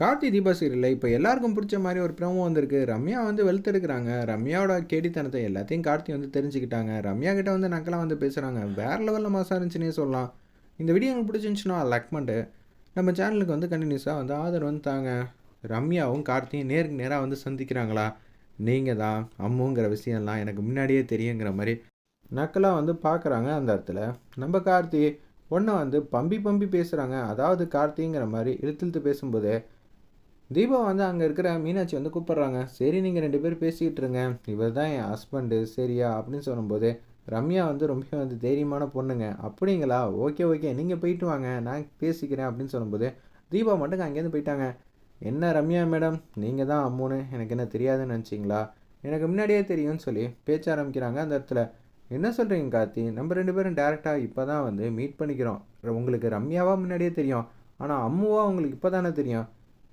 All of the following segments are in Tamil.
கார்த்தி தீபா சீரியலில் இப்போ எல்லாருக்கும் பிடிச்ச மாதிரி ஒரு ப்ரோமோ வந்திருக்கு. ரம்யா வந்து வெளுத்தெடுக்கிறாங்க. ரம்யாவோட கேடித்தனத்தை எல்லாத்தையும் கார்த்தி வந்து தெரிஞ்சுக்கிட்டாங்க. ரம்யா கிட்ட வந்து நக்கலாக வந்து பேசுகிறாங்க வேறு லெவலில் மாசா இருந்துச்சுன்னே சொல்லலாம். இந்த வீடியோ உங்களுக்கு பிடிச்சிருந்துச்சுன்னா லைக் பண்ணிட்டு நம்ம சேனலுக்கு வந்து கண்டினியூஸாக வந்து ஆதரவு வந்து தாங்க. ரம்யாவும் கார்த்தியும் நேருக்கு நேராக வந்து சந்திக்கிறாங்களா? நீங்கள் தான் அம்முங்கிற விஷயம்லாம் எனக்கு முன்னாடியே தெரியுங்கிற மாதிரி நக்கலாக வந்து பார்க்குறாங்க அந்த இடத்துல. நம்ம கார்த்தி ஒன்றை வந்து பம்பி பம்பி பேசுகிறாங்க அதாவது கார்த்திங்கிற மாதிரி இழுத்து இழுத்து பேசும்போது தீபா வந்து அங்கே இருக்கிற மீனாட்சி வந்து கூப்பிட்றாங்க. சரி நீங்கள் ரெண்டு பேரும் பேசிக்கிட்டு இருங்க. இவர் தான் என் ஹஸ்பண்டு சரியா? அப்படின்னு சொல்லும்போது ரம்யா வந்து ரொம்ப வந்து தைரியமான பொண்ணுங்க. அப்படிங்களா? Okay okay. நீங்கள் போயிட்டு வாங்க. நான் பேசிக்கிறேன் அப்படின்னு சொல்லும்போது தீபா மட்டும் அங்கேருந்து போயிட்டாங்க. என்ன ரம்யா மேடம்? நீங்கள் தான் அம்முன்னு எனக்கு என்ன தெரியாதுன்னு நினச்சிங்களா? எனக்கு முன்னாடியே தெரியும்னு சொல்லி பேச்ச ஆரம்பிக்கிறாங்க அந்த இடத்துல. என்ன சொல்கிறீங்க கார்த்தி? நம்ம ரெண்டு பேரும் டேரெக்டாக இப்போ தான் வந்து மீட் பண்ணிக்கிறோம். உங்களுக்கு ரம்யாவாக முன்னாடியே தெரியும். ஆனால் அம்முவா உங்களுக்கு இப்போ தானே தெரியும்?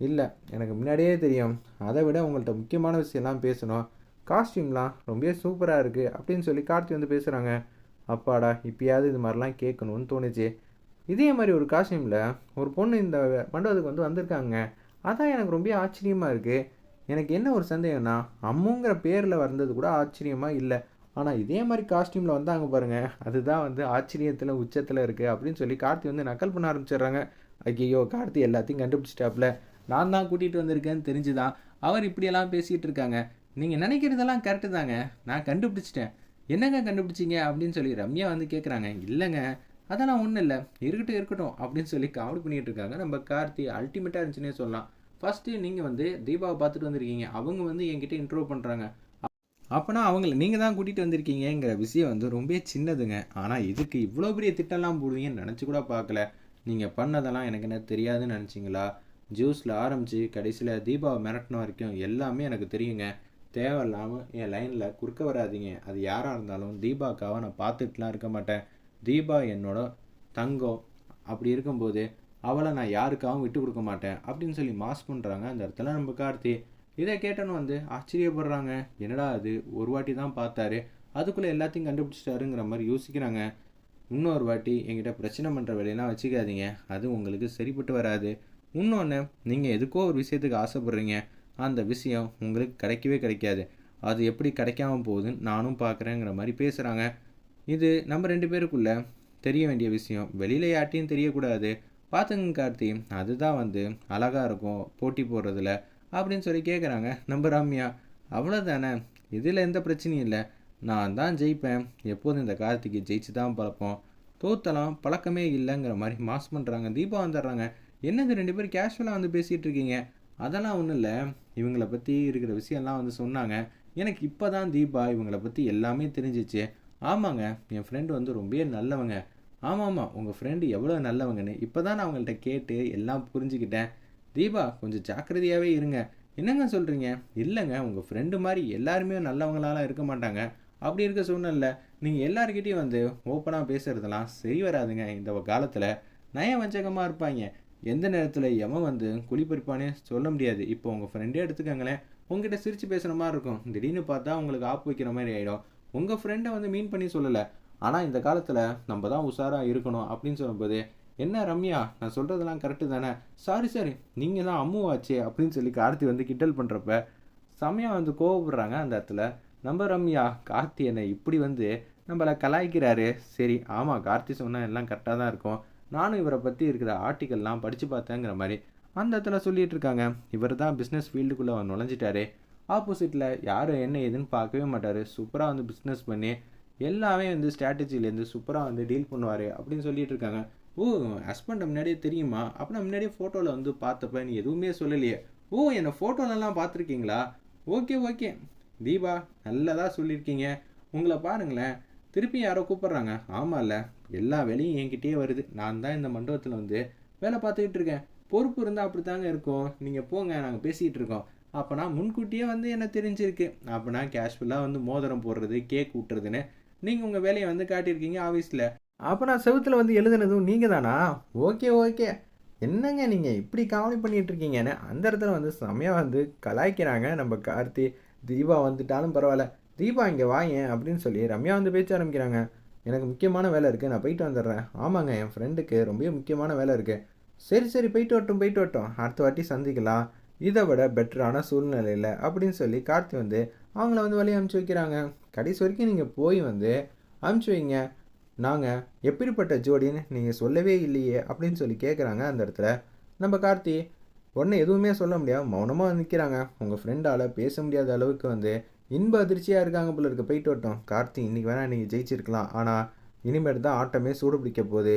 இல்லை எனக்கு முன்னாடியே தெரியும். அதை விட உங்கள்கிட்ட முக்கியமான விஷயம்லாம் பேசணும். காஸ்டியூம்லாம் ரொம்ப சூப்பராக இருக்குது அப்படின்னு சொல்லி கார்த்தி வந்து பேசுகிறாங்க அப்பாடா இப்பயாவது இது மாதிரிலாம் கேட்கணும்னு தோணுச்சு. இதே மாதிரி ஒரு காஸ்டியூமில் ஒரு பொண்ணு இந்த மண்டபத்துக்கு வந்து வந்திருக்காங்க. அதான் எனக்கு ரொம்ப ஆச்சரியமாக இருக்குது எனக்கு என்ன ஒரு சந்தேகம்னா அம்முங்கிற பேரில் வந்தது கூட ஆச்சரியமாக இல்லை. ஆனால் இதே மாதிரி காஸ்டியூமில் வந்தாங்க பாருங்கள் அதுதான் வந்து ஆச்சரியத்தில் உச்சத்தில் இருக்குது அப்படின்னு சொல்லி கார்த்தி வந்து நக்கல் பண்ண ஆரம்பிச்சிடுறாங்க. ஐயோ கார்த்தி எல்லாத்தையும் கண்டுபிடிச்சிட்டாப்புல நான் தான் கூட்டிகிட்டு வந்திருக்கேன்னு தெரிஞ்சுதான் அவர் இப்படியெல்லாம் பேசிகிட்டு இருக்காங்க. நீங்கள் நினைக்கிறதெல்லாம் கரெக்டு தாங்க. நான் கண்டுபிடிச்சிட்டேன். என்னங்க கண்டுபிடிச்சிங்க? அப்படின்னு சொல்லி ரம்யா வந்து கேட்குறாங்க இல்லைங்க அதெல்லாம் ஒன்றும் இல்லை. இருக்கட்டும் இருக்கட்டும் அப்படின்னு சொல்லி காமெடி பண்ணிகிட்டு இருக்காங்க. நம்ம கார்த்தி அல்டிமேட்டாக இருந்துச்சுன்னே சொல்லலாம். ஃபஸ்ட்டு நீங்கள் வந்து தீபாவை பார்த்துட்டு வந்திருக்கீங்க. அவங்க வந்து என்கிட்ட இன்ட்ரோ பண்ணுறாங்க அப்போனா அவங்கள நீங்கள் தான் கூட்டிகிட்டு வந்திருக்கீங்கிற விஷயம் வந்து ரொம்ப சின்னதுங்க. ஆனால் இதுக்கு இவ்வளோ பெரிய திட்டம்லாம் போடுவீங்கன்னு நினச்சி கூட பார்க்கல. நீங்கள் பண்ணதெல்லாம் எனக்கு என்ன தெரியாதுன்னு நினச்சிங்களா? ஜூஸில் ஆரம்பித்து கடைசியில் தீபாவை மிரட்டின வரைக்கும் எல்லாமே எனக்கு தெரியுங்க. தேவையில்லாமல் என் லைனில் குறுக்க வராதிங்க. அது யாராக இருந்தாலும் தீபாக்காக நான் பார்த்துட்டுலாம் இருக்க மாட்டேன். தீபா என்னோட தங்கம். அப்படி இருக்கும்போது அவளை நான் யாருக்காகவும் விட்டு கொடுக்க மாட்டேன் அப்படின்னு சொல்லி மாஸ் பண்ணுறாங்க அந்த இடத்துல நம்ம கார்த்தி. இதை கேட்டோன்னு வந்து ஆச்சரியப்படுறாங்க. என்னடா அது ஒரு வாட்டி தான் பார்த்தாரு. அதுக்குள்ளே எல்லாத்தையும் கண்டுபிடிச்சிட்டாருங்கிற மாதிரி யோசிக்கிறாங்க. இன்னொரு வாட்டி என்கிட்ட பிரச்சனை பண்ணுற வேலையெல்லாம் வச்சுக்காதீங்க. அது உங்களுக்கு சரிப்பட்டு வராது. இன்னொன்று நீங்கள் எதுக்கோ ஒரு விஷயத்துக்கு ஆசைப்பட்றீங்க. அந்த விஷயம் உங்களுக்கு கிடைக்கவே கிடைக்காது. அது எப்படி கிடைக்காம போகுதுன்னு நானும் பார்க்குறேங்கிற மாதிரி பேசுகிறாங்க இது நம்ம ரெண்டு பேருக்குள்ள தெரிய வேண்டிய விஷயம். வெளியில் யார்ட்டையும் தெரியக்கூடாது. பார்த்துங்க கார்த்தி அதுதான் வந்து அழகாக இருக்கும் போட்டி போடுறதுல அப்படின்னு சொல்லி கேட்குறாங்க நம்ம ரம்யா. அவ்வளோதானே இதில் எந்த பிரச்சனையும் இல்லை. நான் தான் ஜெயிப்பேன். எப்போதும் இந்த கார்த்திக்கு ஜெயிச்சு தான் பழப்போம் தோத்தலாம் பழக்கமே இல்லைங்கிற மாதிரி மாஸ் பண்ணுறாங்க தீபா வந்துடுறாங்க. என்னது ரெண்டு பேரும் கேஷுவலாக வந்து பேசிகிட்டு இருக்கீங்க? அதெல்லாம் ஒன்றும் இல்லை. இவங்களை பற்றி இருக்கிற விஷயம்லாம் வந்து சொன்னாங்க. எனக்கு இப்போ தான் தீபா இவங்களை பற்றி எல்லாமே தெரிஞ்சிச்சு. ஆமாங்க என் ஃப்ரெண்டு வந்து ரொம்ப நல்லவங்க. ஆமாம் ஆமாம் உங்கள் ஃப்ரெண்டு எவ்வளோ நல்லவங்கன்னு இப்போ தான் நான் அவங்கள்ட்ட கேட்டு எல்லாம் புரிஞ்சுக்கிட்டேன். தீபா கொஞ்சம் ஜாக்கிரதையாகவே இருங்க. என்னங்க சொல்கிறீங்க இல்லைங்க உங்கள் ஃப்ரெண்டு மாதிரி எல்லாருமே நல்லவங்களாலாம் இருக்க மாட்டாங்க. அப்படி இருக்க சூழ்நிலை நீங்கள் எல்லாருக்கிட்டேயும் வந்து ஓப்பனாக பேசுகிறதெல்லாம் சரி வராதுங்க இந்த காலத்தில். நய வஞ்சகமாக இருப்பாங்க. எந்த நேரத்தில் எவன் வந்து குழி சொல்ல முடியாது. இப்போ உங்கள் ஃப்ரெண்டே எடுத்துக்கோங்களேன். உங்ககிட்ட சிரித்து பேசுகிற மாதிரி இருக்கும். திடீர்னு பார்த்தா உங்களுக்கு ஆப் வைக்கிற மாதிரி ஆகிடும் உங்கள் ஃப்ரெண்டை வந்து மீன் பண்ணி சொல்லலை. ஆனால் இந்த காலத்தில் நம்ம தான் உஷாராக இருக்கணும் அப்படின்னு சொல்லும்போது என்ன ரம்யா நான் சொல்கிறதெல்லாம் கரெக்டு தானே? சாரி சாரி நீங்கள் தான் அம்முவாச்சே அப்படின்னு சொல்லி கார்த்தி வந்து கிண்டல் பண்ணுறப்ப செம்மையாக வந்து கோவப்படுறாங்க அந்த இடத்துல. நம்ம ரம்யா கார்த்தி என்னை இப்படி வந்து நம்மளை கலாய்க்கிறாரு. சரி ஆமாம் கார்த்தி சொன்னால் எல்லாம் கரெக்டாக தான் இருக்கும். நானும் இவரை பற்றி இருக்கிற ஆர்டிக்கல்லாம் படித்து பார்த்தேங்கிற மாதிரி அந்த இடத்துல சொல்லிகிட்டு இருக்காங்க. இவர் தான் பிஸ்னஸ் ஃபீல்டுக்குள்ளே நுழைஞ்சிட்டாரு. ஆப்போசிட்டில் யாரும் என்ன ஏதுன்னு பார்க்கவே மாட்டார். சூப்பராக வந்து பிஸ்னஸ் பண்ணி எல்லாமே வந்து ஸ்ட்ராட்டஜிலேருந்து சூப்பராக வந்து டீல் பண்ணுவார் அப்படின்னு சொல்லிட்டு இருக்காங்க. ஓ ஹஸ்பண்டை முன்னாடியே தெரியுமா? அப்படின்னா முன்னாடியே ஃபோட்டோவில் வந்து பார்த்தப்ப நீ எதுவுமே சொல்லலையே. ஓ என்னை ஃபோட்டோலலாம் பார்த்துருக்கீங்களா? Okay okay. தீபா நல்லதாக சொல்லியிருக்கீங்க. உங்களை பாருங்களேன். திருப்பி யாரோ கூப்பிட்றாங்க. ஆமாம்ல எல்லா வேலையும் என்கிட்டயே வருது. நான் தான் இந்த மண்டபத்தில் வந்து வேலை பார்த்துக்கிட்டு இருக்கேன். பொறுப்பு இருந்தால் அப்படி தாங்க இருக்கும். நீங்கள் போங்க நாங்கள் பேசிக்கிட்டு இருக்கோம். அப்போனா முன்கூட்டியே வந்து என்ன தெரிஞ்சிருக்கு? அப்போனா கேஷுவலாக வந்து மோதிரம் போடுறது கேக் விட்டுறதுன்னு நீங்கள் உங்கள் வேலையை வந்து காட்டியிருக்கீங்க ஆஃபீஸில் அப்போ நான் செவத்தில் வந்து எழுதுனதும் நீங்கள் தானா? Okay okay. என்னங்க நீங்கள் இப்படி காமெடி பண்ணிகிட்டு இருக்கீங்கன்னு அந்த இடத்துல வந்து செம்மையாக வந்து கலாய்க்கிறாங்க நம்ம கார்த்தி. தீபா வந்துட்டாலும் பரவாயில்ல. தீபா இங்கே வாயேன் அப்படின்னு சொல்லி ரம்யா வந்து பேச்ச ஆரம்பிக்கிறாங்க. எனக்கு முக்கியமான வேலை இருக்குது நான் போயிட்டு வந்துடுறேன். ஆமாங்க என் ஃப்ரெண்டுக்கு ரொம்ப முக்கியமான வேலை இருக்குது சரி சரி போயிட்டு வரட்டும் போயிட்டு வரட்டும். அடுத்த வாட்டி சந்திக்கலாம். இதை விட பெட்டரான சூழ்நிலையில் அப்படின்னு சொல்லி கார்த்தி வந்து அவங்கள வந்து வழி அனுப்பிச்சி வைக்கிறாங்க. கடைசி வரைக்கும் நீங்கள் போய் வந்து அனுப்பிச்சி வைங்க. நாங்கள் எப்படிப்பட்ட ஜோடின்னு நீங்கள் சொல்லவே இல்லையே அப்படின்னு சொல்லி கேட்குறாங்க அந்த இடத்துல. நம்ம கார்த்தி உடனே எதுவுமே சொல்ல முடியாது மௌனமாக நிற்கிறாங்க உங்கள் ஃப்ரெண்டால் பேச முடியாத அளவுக்கு வந்து இன்ப அதிர்ச்சியாக இருக்காங்க போல இருக்கு. போயிட்டு வரட்டும். கார்த்தி இன்னைக்கு வேணால் நீங்கள் ஜெயிச்சிருக்கலாம். ஆனால் இனிமேட்டு தான் ஆட்டமே சூடு பிடிக்க போகுது.